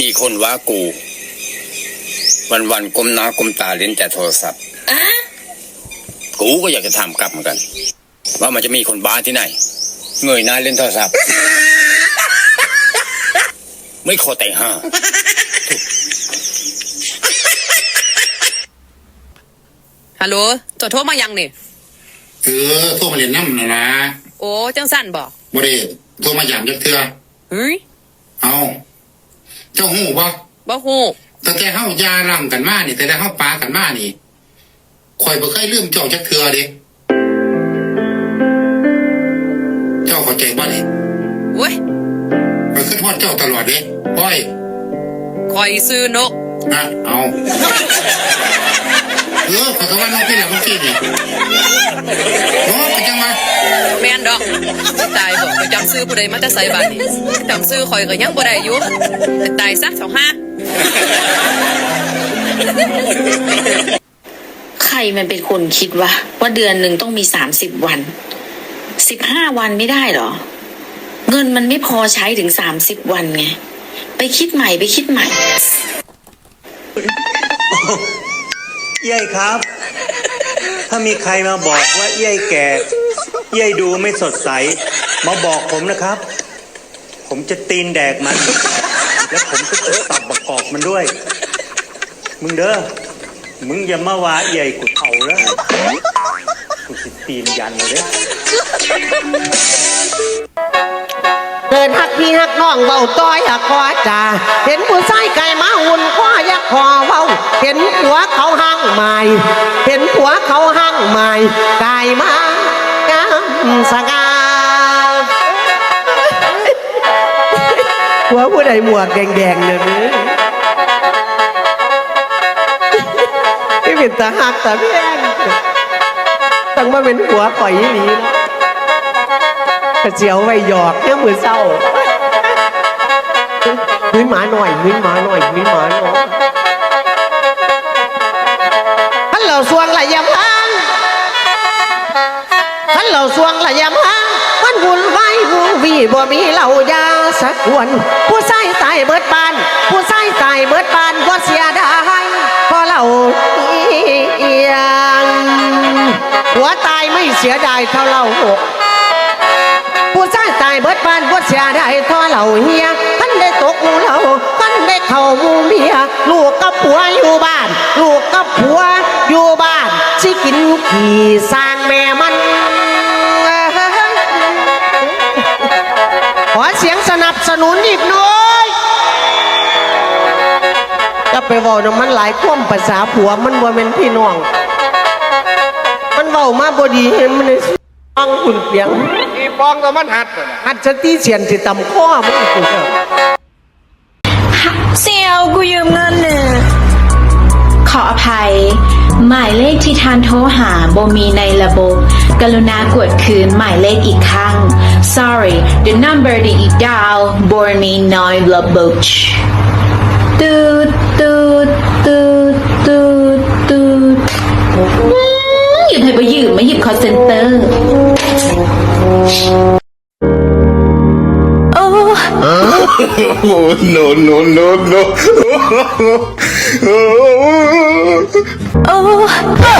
มีคนว่ากู วันวันๆก้มหน้าก้มตาเล่นแต่โทรศัพท์อะกูก็อยากจะถามกลับเหมือนกัน ว่ามันจะมีคนบ้าที่ไหน เงยหน้าเล่นโทรศัพท์ ไม่ขอแต่งห้าฮัลโหลตัวโทรมายังนี่เออโทรมาเรียนน้ำนะนะโอ้จังสั้นบอกบ่ได้โทรมาหยามจักเทื่อเฮ้ยเอา เจ้าหูบ่บ่ฮู้ตั้งแต่เฮายาล่ำกันมานี่ แต่แต่เฮาปากันมานี่ข่อยบ่เคยลืมเจ้าจักเทื่อเด้เจ้าเข้าใจบ่นี่เว้ยข่อยขึ้นฮอดเจ้าตลอดเด้อ้อยคอยซื้อนกนะเอาเออข่อยก็ว่าน้องเป็นแหละเมื่อกี้นี่โอ้ ดอก ตายบอกไปจำซื้อผู้ใดมาจะใส่บาทนี่จำซื้อคอยก็ยังบ่ได้อยู่แต่ตายซะสองห้าใครมันเป็นคนคิดวะว่าเดือนหนึ่งต้องมีสามสิบวันสิบห้าวันไม่ได้เหรอ เงินมันไม่พอใช้ถึงสามสิบวันไง ไปคิดใหม่ไปคิดใหม่เย้ยครับ ถ้ามีใครมาบอกว่าเย้ยแก่ เย้ยดูไม่สดใส มาบอกผมนะครับ ผมจะตีนแดกมัน แล้วผมก็จะตับประกอบมันด้วย มึงเด้อ มึงอย่ามาว่าเย้ยกูเอาแล้วกูจะตีนยันเลยเดินหักพี่หักน้องเว้าต้อยหักคอจ่าเห็นผู้ชายไก่มาหุ่นคอยักคอเว้าเห็นผัวเขาห้างใหม่ เห็นผัวเขาห้างใหม่ไก่มา สง่าผัวผู้ใดหมวกแดงๆเนี่ยนี่ไม่เป็นตาหักตาแพงตั้งมาเป็นผัวปล่อยอีหลีเนาะกระเจียวไว้หยอกเนี่ยมือเศร้ามิ้นหมาหน่อยมิ้นหมาหน่อยมิ้นหมาหน่อยฮัลโหลสวงละยำ พังฮัลโหลสวงละยำพังมันวุ่นวายวูวีบ่มีเหล่ายาสักวนผู้ชายตายเบิดบาน ผู้ชายตายเบิดบานบ่เสียดายเพอเราเอียงหัวตายไม่เสียดายเท่าเราหกผู้ชายตายเบิดบ้านบ่เสียได้ทอเหล่าเฮียท่านได้ตกมูเหล่าท่านได้เข้ามูเมียลูกกับผัวอยู่บ้าน ลูกกับผัวอยู่บ้านสิกินขี่สร้างแม่มัน เสียงสนับสนุนอีกหน่อยจะไปเว้านะมันหลายความภาษาผัวมันบ่เป็นพี่น้อง มันเว้ามาบ่ดีเห็นมันเลยฟังคุณเปียงอีปองก็มันหัดนั่นน่ะหัดสติเสียนสิตำข้อมึงกูเถอะเซียวกูยืมเงินหนึ่งขออภัย หมายเลขที่ทานโทรหาโบมีในระบบ กรุณากดคืนหมายเลขอีกครั้ง sorry the number that you dial born me non ระบบตูดตูดตูดตูดตูดหยิบให้ไปยืมไม่หยิบ call center โอ้ Oh, no, no, no, no. โ